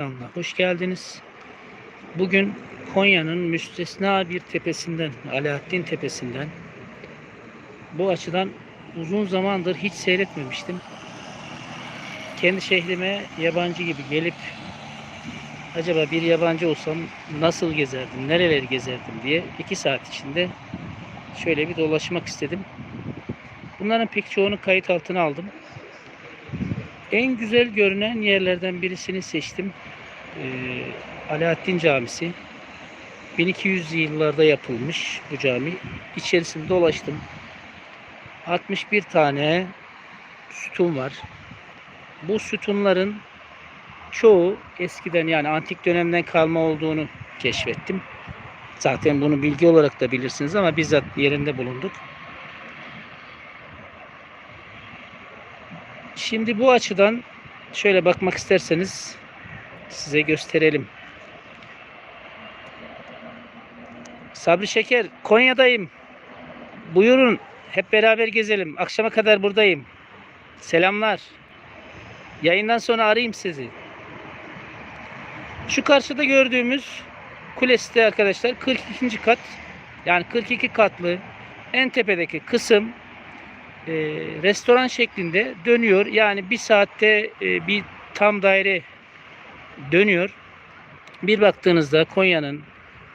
Selamlar, Hoş geldiniz. Bugün Konya'nın müstesna bir tepesinden, Alaaddin Tepesi'nden bu açıdan uzun zamandır hiç seyretmemiştim. Kendi şehrime yabancı gibi gelip acaba bir yabancı olsam nasıl gezerdim, nereleri gezerdim diye iki saat içinde şöyle bir dolaşmak istedim. Bunların pek çoğunu kayıt altına aldım. En güzel görünen yerlerden birisini seçtim. Ee, Alaaddin Camisi. 1200 yıllarda yapılmış bu cami. İçerisinde dolaştım. 61 tane sütun var. Bu sütunların çoğu eskiden yani antik dönemden kalma olduğunu keşfettim. Zaten bunu bilgi olarak da bilirsiniz ama bizzat yerinde bulunduk. Şimdi bu açıdan şöyle bakmak isterseniz size gösterelim. Sabri Şeker, Konya'dayım. Buyurun, hep beraber gezelim. Akşama kadar buradayım. Selamlar. Yayından sonra arayayım sizi. Şu karşıda gördüğümüz kulesi de arkadaşlar 42. kat. Yani 42 katlı en tepedeki kısım e, restoran şeklinde dönüyor. Yani bir saatte e, bir tam daire dönüyor. Bir baktığınızda Konya'nın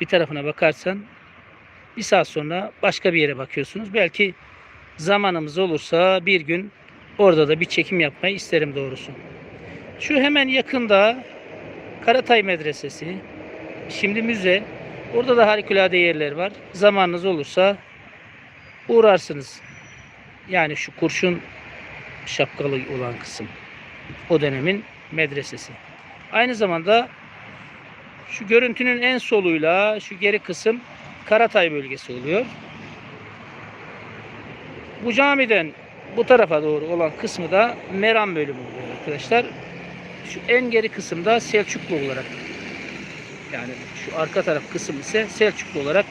bir tarafına bakarsan bir saat sonra başka bir yere bakıyorsunuz. Belki zamanımız olursa bir gün orada da bir çekim yapmayı isterim doğrusu. Şu hemen yakında Karatay Medresesi, şimdi müze. Orada da harikulade yerler var. Zamanınız olursa uğrarsınız. Yani şu kurşun şapkalı olan kısım. O dönemin medresesi. Aynı zamanda şu görüntünün en soluyla şu geri kısım Karatay bölgesi oluyor. Bu camiden bu tarafa doğru olan kısmı da Meram bölümü oluyor arkadaşlar. Şu en geri kısımda Selçuklu olarak yani şu arka taraf kısım ise Selçuklu olarak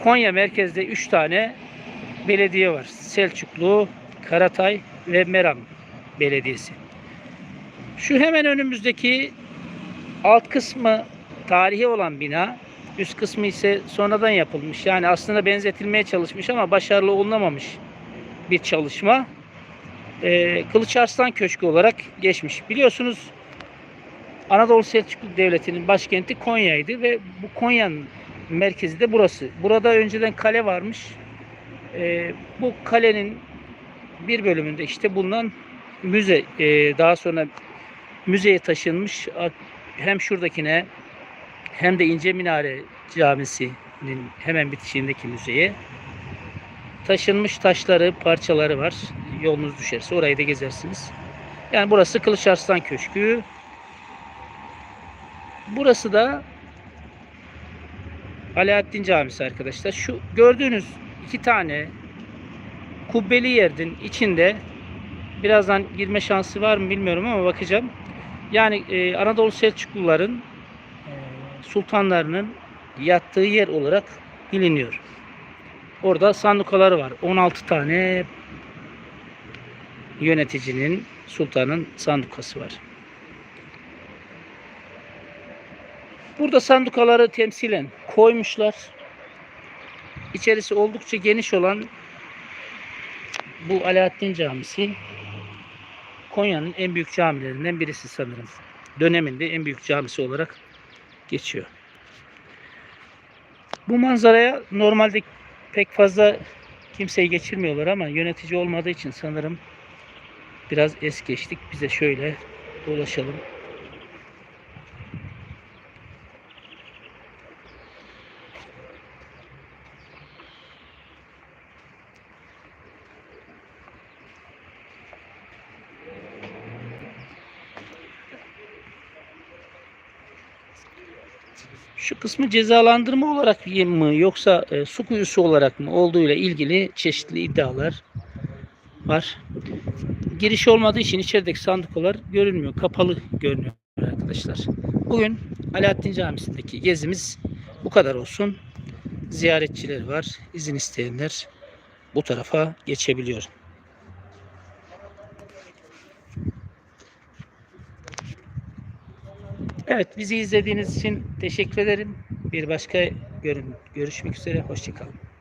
Konya merkezde 3 tane belediye var. Selçuklu, Karatay ve Meram Belediyesi. Şu hemen önümüzdeki alt kısmı tarihi olan bina, üst kısmı ise sonradan yapılmış. Yani aslında benzetilmeye çalışmış ama başarılı olunamamış bir çalışma. Ee, Kılıç Arslan Köşkü olarak geçmiş. Biliyorsunuz Anadolu Selçuklu Devleti'nin başkenti Konya'ydı ve bu Konya'nın merkezi de burası. Burada önceden kale varmış. Ee, bu kalenin bir bölümünde işte bulunan müze e, daha sonra müzeye taşınmış hem şuradakine hem de İnce Minare Camisi'nin hemen bitişiğindeki müzeye taşınmış taşları, parçaları var. Yolunuz düşerse orayı da gezersiniz. Yani burası Kılıç Arslan Köşkü. Burası da Alaaddin Camisi arkadaşlar. Şu gördüğünüz iki tane kubbeli yerin içinde birazdan girme şansı var mı bilmiyorum ama bakacağım. Yani e, Anadolu Selçukluların e, sultanlarının yattığı yer olarak biliniyor. Orada sandukaları var. 16 tane yöneticinin, sultanın sandukası var. Burada sandukaları temsilen koymuşlar. İçerisi oldukça geniş olan bu Alaaddin Camisi Konya'nın en büyük camilerinden birisi sanırım. Döneminde en büyük camisi olarak geçiyor. Bu manzaraya normalde pek fazla kimseyi geçirmiyorlar ama yönetici olmadığı için sanırım biraz es geçtik. Bize şöyle dolaşalım. Şu kısmı cezalandırma olarak mı yoksa e, su kuyusu olarak mı olduğuyla ilgili çeşitli iddialar var. Giriş olmadığı için içerideki sandukalar görünmüyor. Kapalı görünüyor arkadaşlar. Bugün Alaaddin Camisi'ndeki gezimiz bu kadar olsun. Ziyaretçiler var. İzin isteyenler bu tarafa geçebiliyor. Evet bizi izlediğiniz için teşekkür ederim. Bir başka görün görüşmek üzere. Hoşçakalın.